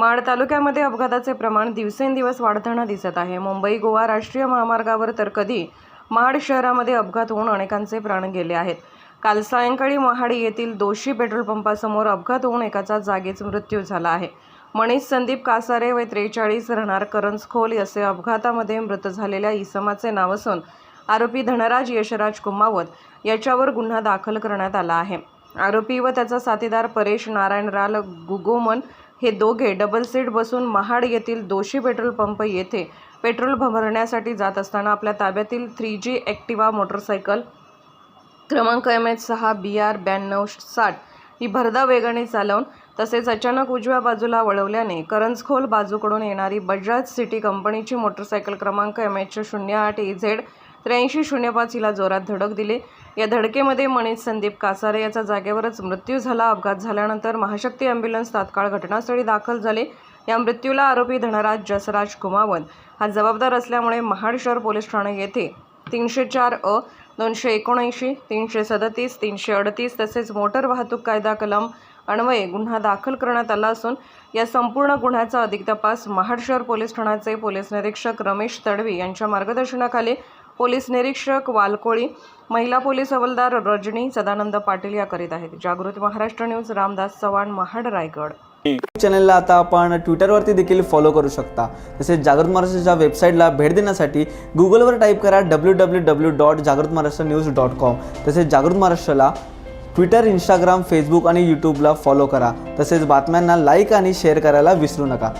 माड तालुक्यामध्ये अपघाताचे प्रमाण दिवसेंदिवस वाढताना दिसत आहे. मुंबई गोवा राष्ट्रीय महामार्गावर तर कधी महाड शहरामध्ये अपघात होऊन अनेकांचे प्राण गेले आहेत. काल सायंकाळी महाड येथील दोषी पेट्रोल पंपासमोर अपघात होऊन एकाचा जागीच मृत्यू झाला आहे. मनीष संदीप कासारे व त्रेचाळीस राहणार करंजखोल असे अपघातामध्ये मृत झालेल्या इसमाचे नाव असून आरोपी धनराज यशराज कुमावत याच्यावर गुन्हा दाखल करण्यात आला आहे. आरोपी व त्याचा साथीदार परेश नारायणराल गुगोमन हे दोघे डबल सीट बसून महाड येथील दोषी पेट्रोल पंप येथे पेट्रोल भरण्यासाठी जात असताना आपल्या ताब्यातील थ्री जी ॲक्टिवा मोटरसायकल क्रमांक एम एच सहा बी आर ब्याण्णव साठ ही भरदा वेगाने चालवून तसेच अचानक उजव्या बाजूला वळवल्याने करंजखोल बाजूकडून येणारी बजाज सिटी कंपनीची मोटरसायकल क्रमांक एम एच शून्य आठ ई झेड त्र्याऐंशी शून्य पाच हिला जोरात धडक दिली. या धडकेमध्ये मनीष संदीप कासारे याचा जागेवरच मृत्यू झाला. अपघात झाल्यानंतर महाशक्ती ॲम्ब्युलन्स तात्काळ घटनास्थळी दाखल झाले. या मृत्यूला आरोपी धनराज जसराज कुमावत. हा जबाबदार असल्यामुळे महाड शहर पोलीस ठाणे येथे तीनशे चार अ दोनशे एकोणऐंशी तीनशे सदतीस तीनशे अडतीस तसेच मोटर वाहतूक कायदा कलम अन्वये गुन्हा दाखल करण्यात आला असून या संपूर्ण गुन्ह्याचा अधिक तपास महाड शहर पोलीस ठाण्याचे पोलीस निरीक्षक रमेश तडवी यांच्या मार्गदर्शनाखाली पोलीस निरीक्षक वालकोळी महिला पोलीस हवालदार रजनी सदानंद पाटील या करीत आहेत. जागृती महाराष्ट्र न्यूज रामदास चव्हाण महाड रायगड. चॅनलला आता आपण ट्विटरवरती देखील फॉलो करू शकता. तसेच जागृत महाराष्ट्राच्या वेबसाईटला भेट देण्यासाठी गुगलवर टाईप करा डब्ल्यू डब्ल्यू डब्ल्यू डॉट जागृत महाराष्ट्र न्यूज डॉट कॉम तसेच जागृत महाराष्ट्राला ट्विटर इंस्टाग्राम फेसबुक आणि यूट्यूबला फॉलो करा. तसेच बातम्यांना लाईक आणि शेअर करायला विसरू नका.